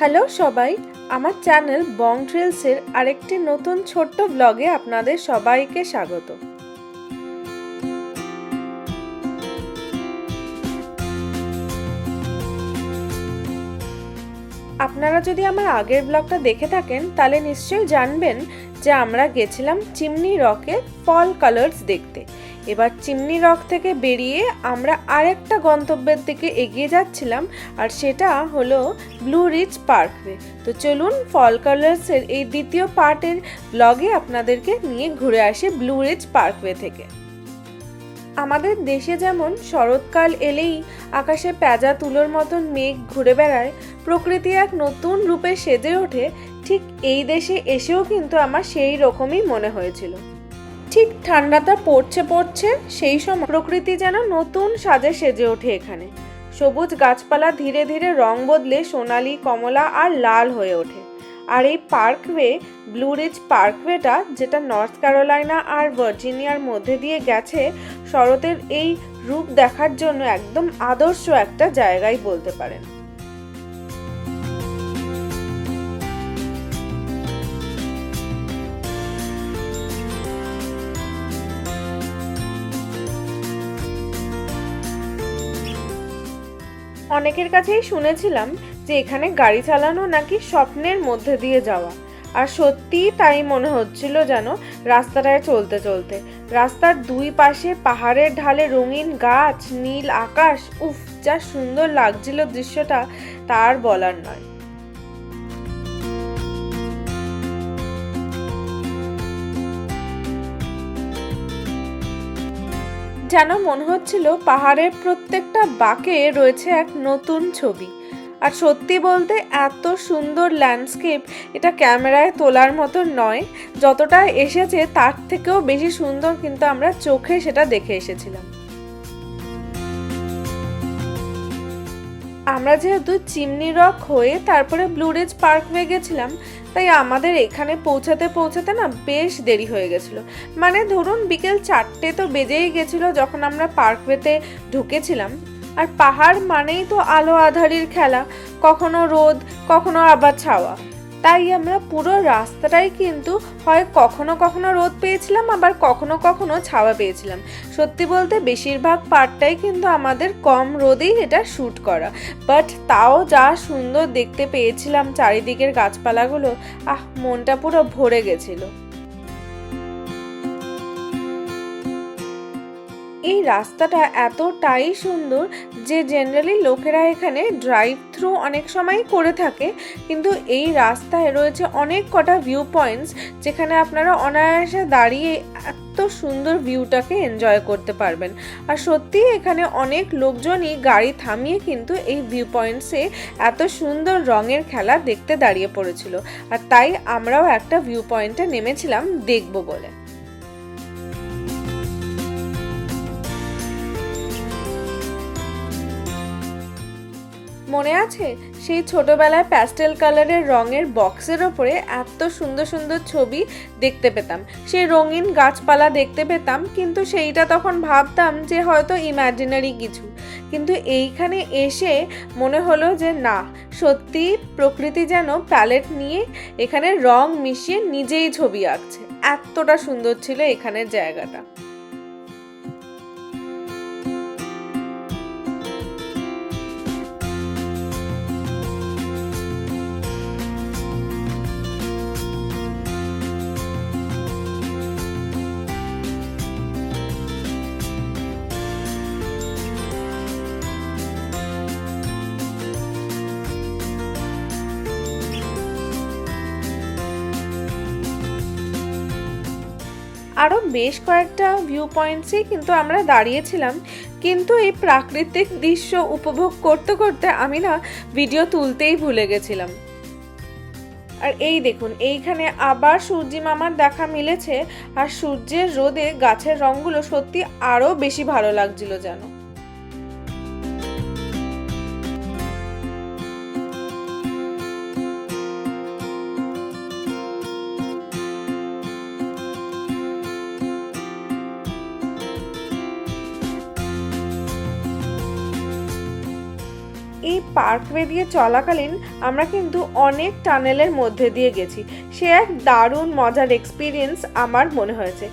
Hello সবাই, আমার channel বং ট্রেলসের আরেকটি নতুন ছোট্ট ব্লগে আপনাদের সবাইকে স্বাগত। আপনারা যদি আমার আগের ব্লগটা দেখে থাকেন, তাহলে নিশ্চয়ই জানবেন যে আমরা গেছিলাম চিমনি রকে ফল কালার্স দেখতে। এবার চিমনি রক থেকে বেরিয়ে আমরা আরেকটা গন্তব্যের দিকে এগিয়ে যাচ্ছিলাম, আর সেটা হলো ব্লু রিচ পার্কওয়ে। তো চলুন ফল কালার্সের এই দ্বিতীয় পার্টের ব্লগে আপনাদেরকে নিয়ে ঘুরে আসি ব্লু রিচ পার্কওয়ে থেকে। আমাদের দেশে যেমন শরৎকাল এলেই আকাশে প্যাজা তুলোর মতন মেঘ ঘুরে বেড়ায়, প্রকৃতি এক নতুন রূপে সেজে ওঠে, ঠিক এই দেশে এসেও কিন্তু আমার সেই রকমই মনে হয়েছিল। ঠিক ঠান্ডাটা পড়ছে পড়ছে, সেই সময় প্রকৃতি যেন নতুন সাজে সেজে ওঠে এখানে। সবুজ গাছপালা ধীরে ধীরে রং বদলে সোনালি, কমলা আর লাল হয়ে ওঠে। আর এই পার্কওয়ে, ব্লু রিজ পার্কওয়েটা, যেটা নর্থ ক্যারোলাইনা আর ভার্জিনিয়ার মধ্যে দিয়ে গেছে, শরতের এই রূপ দেখার জন্য একদম আদর্শ একটা জায়গায় বলতে পারেন। অনেকের কাছেই শুনেছিলাম যে এখানে গাড়ি চালানো নাকি স্বপ্নের মধ্যে দিয়ে যাওয়া। আর সত্যিই তাই মনে হচ্ছিল যেন রাস্তাটায় চলতে চলতে। রাস্তার দুই পাশে পাহাড়ের ঢালে রঙিন গাছ, নীল আকাশ, উফ, যা সুন্দর লাগছিল দৃশ্যটা তার বলার নয়। যেন মনে হচ্ছিল পাহাড়ের প্রত্যেকটা বাঁকে রয়েছে এক নতুন ছবি। আর সত্যি বলতে এত সুন্দর ল্যান্ডস্কেপ এটা ক্যামেরায় তোলার মতো নয়, যতটা এসেছে তার থেকেও বেশি সুন্দর কিন্তু আমরা চোখে সেটা দেখে এসেছিলাম। আমরা যেহেতু চিমনি রক হয়ে তারপরে ব্লুরেজ পার্কওয়ে গেছিলাম তাই আমাদের এখানে পৌঁছাতে পৌঁছাতে না বেশ দেরি হয়ে গেছিল। মানে ধরুন বিকেল চারটে তো বেজেই গেছিল যখন আমরা পার্কওয়েতে ঢুকেছিলাম। আর পাহাড় মানেই তো আলো আধারির খেলা, কখনো রোদ, কখনো আবার ছাওয়া। তাই আমরা পুরো রাস্তাটাই কিন্তু হয় কখনো কখনো রোদ পেয়েছিলাম, আবার কখনো কখনো ছাওয়া পেয়েছিলাম। সত্যি বলতে বেশিরভাগ পার্টটাই কিন্তু আমাদের কম রোদেই এটা শ্যুট করা। বাট তাও যা সুন্দর দেখতে পেয়েছিলাম চারিদিকের গাছপালাগুলো, আহ, মনটা পুরো ভরে গেছিল। এই রাস্তাটা এতটাই সুন্দর যে জেনারেলি লোকেরা এখানে ড্রাইভ থ্রু অনেক সময় করে থাকে। কিন্তু এই রাস্তায় রয়েছে অনেক কটা ভিউ পয়েন্টস যেখানে আপনারা অনায়াসে দাঁড়িয়ে এত সুন্দর ভিউটাকে এনজয় করতে পারবেন। আর সত্যি এখানে অনেক লোকজনই গাড়ি থামিয়ে কিন্তু এই ভিউ পয়েন্টসে এত সুন্দর রঙের খেলা দেখতে দাঁড়িয়ে পড়েছিল। আর তাই আমরাও একটা ভিউ পয়েন্টে নেমেছিলাম দেখব বলে। মনে আছে? সেই ছোটবেলায় প্যাস্টেল কালারের রঙের বক্সের ওপরে এত সুন্দর সুন্দর ছবি দেখতে পেতাম। সেই রঙিন গাছপালা দেখতে পেতাম, কিন্তু সেইটা তখন ভাবতাম যে হয়তো ইম্যাজিনারি কিছু। কিন্তু এইখানে এসে মনে হলো যে না, সত্যি প্রকৃতি যেন প্যালেট নিয়ে এখানে রং মিশিয়ে নিজেই ছবি আঁকছে। এতটা সুন্দর ছিল এখানের জায়গাটা। আরও বেশ কয়েকটা ভিউ পয়েন্টসেই কিন্তু আমরা দাঁড়িয়েছিলাম। কিন্তু এই প্রাকৃতিক দৃশ্য উপভোগ করতে করতে আমি না ভিডিও তুলতেই ভুলে গেছিলাম। আর এই দেখুন, এইখানে আবার সূর্যি মামার দেখা মিলেছে। আর সূর্যের রোদে গাছের রঙগুলো সত্যি আরও বেশি ভালো লাগছিল যেন। এই পার্কওয়ে দিয়ে চলাকালীন আমরা কিন্তু অনেক টানেলের মধ্যে দিয়ে গেছি। সে এক দারুণ মজার এক্সপিরিয়েন্স আমার মনে হয়েছে।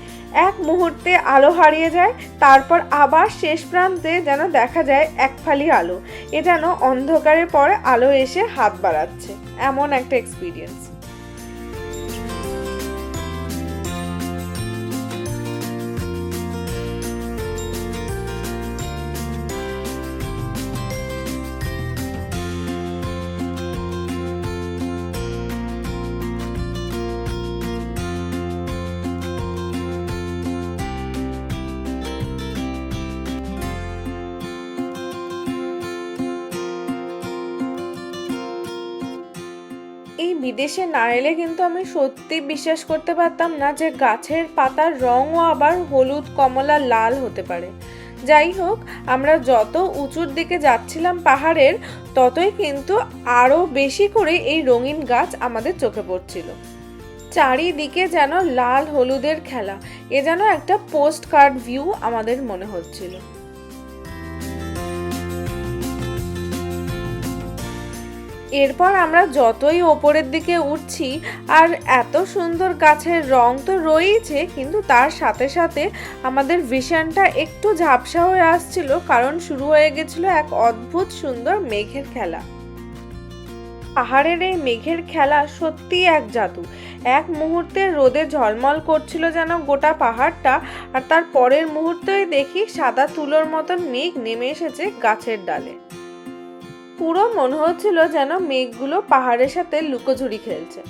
এক মুহূর্তে আলো হারিয়ে যায়, তারপর আবার শেষ প্রান্তে যেন দেখা যায় এক ফালি আলো। এ যেন অন্ধকারের পরে আলো এসে হাত বাড়াচ্ছে। এমন একটা এক্সপিরিয়েন্স এই বিদেশে না এলে কিন্তু আমি সত্যি বিশ্বাস করতে পারতাম না যে গাছের পাতার রঙও আবার হলুদ, কমলা, লাল হতে পারে। যাই হোক, আমরা যত উঁচুর দিকে যাচ্ছিলাম পাহাড়ের, ততই কিন্তু আরও বেশি করে এই রঙিন গাছ আমাদের চোখে পড়ছিল। চারিদিকে যেন লাল হলুদের খেলা, এ যেন একটা পোস্ট কার্ড ভিউ আমাদের মনে হচ্ছিল। এরপর আমরা যতই ওপরের দিকে উঠছি, আর এত সুন্দর গাছের রং তো রয়েইছে, কিন্তু তার সাথে সাথে আমাদের ভিশনটা একটু ঝাপসা হয়ে আসছিল, কারণ শুরু হয়ে গেছিল এক অদ্ভুত সুন্দর মেঘের খেলা। পাহাড়ের এই মেঘের খেলা সত্যি এক জাদু। এক মুহূর্তে রোদে ঝলমল করছিল যেন গোটা পাহাড়টা, আর তার পরের মুহূর্তেই দেখি সাদা তুলোর মতন মেঘ নেমে এসেছে গাছের ডালে। পুরো মনে হচ্ছিল যেন মেঘগুলো পাহাড়ের সাথে লুকোঝুরি খেলছে।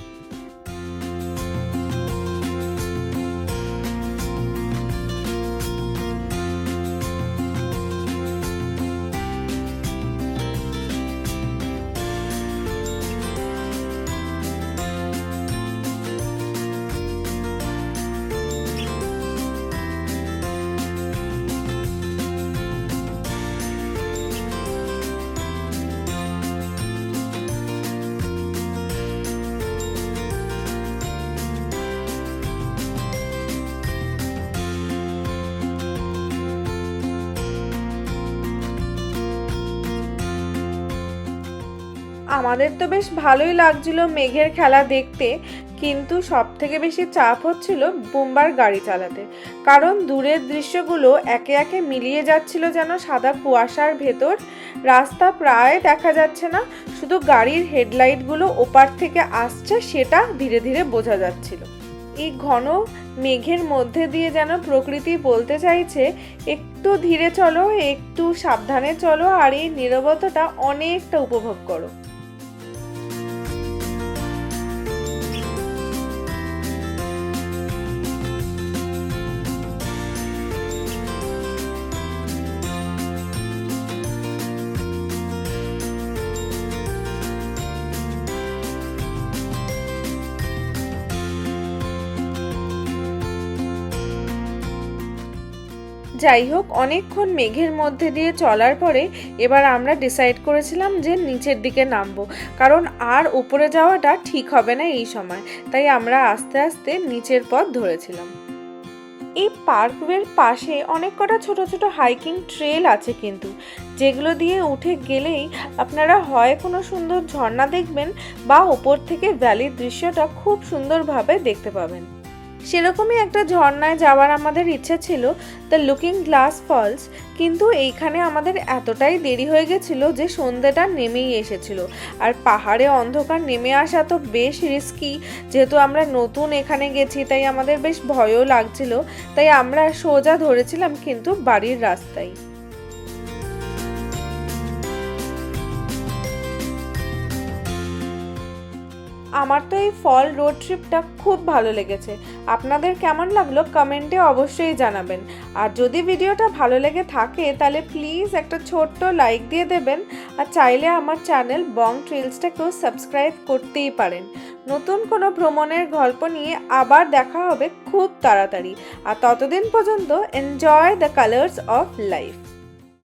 আমাদের তো বেশ ভালোই লাগছিল মেঘের খেলা দেখতে, কিন্তু সব থেকে বেশি চাপ হচ্ছিল বুম্বার গাড়ি চালাতে। কারণ দূরের দৃশ্যগুলো একে একে মিলিয়ে যাচ্ছিল যেন সাদা কুয়াশার ভেতর। রাস্তা প্রায় দেখা যাচ্ছে না, শুধু গাড়ির হেডলাইটগুলো ওপার থেকে আসছে সেটা ধীরে ধীরে বোঝা যাচ্ছিল। এই ঘন মেঘের মধ্যে দিয়ে যেন প্রকৃতি বলতে চাইছে, একটু ধীরে চলো, একটু সাবধানে চলো, আর এই নীরবতাটা অনেকটা উপভোগ করো। যাই হোক অনেকক্ষণ মেঘের মধ্যে দিয়ে চলার পরে এবার আমরা ডিসাইড করেছিলাম যে নিচের দিকে নামবো। কারণ আর উপরে যাওয়াটা ঠিক হবে না এই সময়। তাই আমরা আস্তে আস্তে নিচের পথ ধরেছিলাম। এই পার্কওয়ের পাশে অনেক কটা ছোট ছোট হাইকিং ট্রেল আছে কিন্তু, যেগুলো দিয়ে উঠে গেলেই আপনারা হয় কোনো সুন্দর ঝর্ণা দেখবেন বা ওপর থেকে ভ্যালির দৃশ্যটা খুব সুন্দরভাবে দেখতে পাবেন। সেরকমই একটা ঝর্ণায় যাওয়ার আমাদের ইচ্ছা ছিল দ্য লুকিং গ্লাস ফলস কিন্তু এইখানে আমাদের এতটাই দেরি হয়ে গেছিল যে সন্ধ্যেটা নেমেই এসেছিল। আর পাহাড়ে অন্ধকার নেমে আসা তো বেশ রিস্কি যেহেতু আমরা নতুন এখানে গেছি, তাই আমাদের বেশ ভয়ও লাগছিল। তাই আমরা সোজা ধরেছিলাম কিন্তু বাড়ির রাস্তায়। আমার তো এই ফল রোড ট্রিপটা খুব ভালো লেগেছে। আপনাদের কেমন লাগল কমেন্টে অবশ্যই জানাবেন। আর যদি ভিডিওটা ভালো লেগে থাকে, তাহলে প্লিজ একটা ছোট্ট লাইক দিয়ে দেবেন। আর চাইলে আমার চ্যানেল বং ট্রিলসটাকেও সাবস্ক্রাইব করতেই পারেন। নতুন কোনো ভ্রমণের গল্প নিয়ে আবার দেখা হবে খুব তাড়াতাড়ি। আর ততদিন পর্যন্ত enjoy the colours of life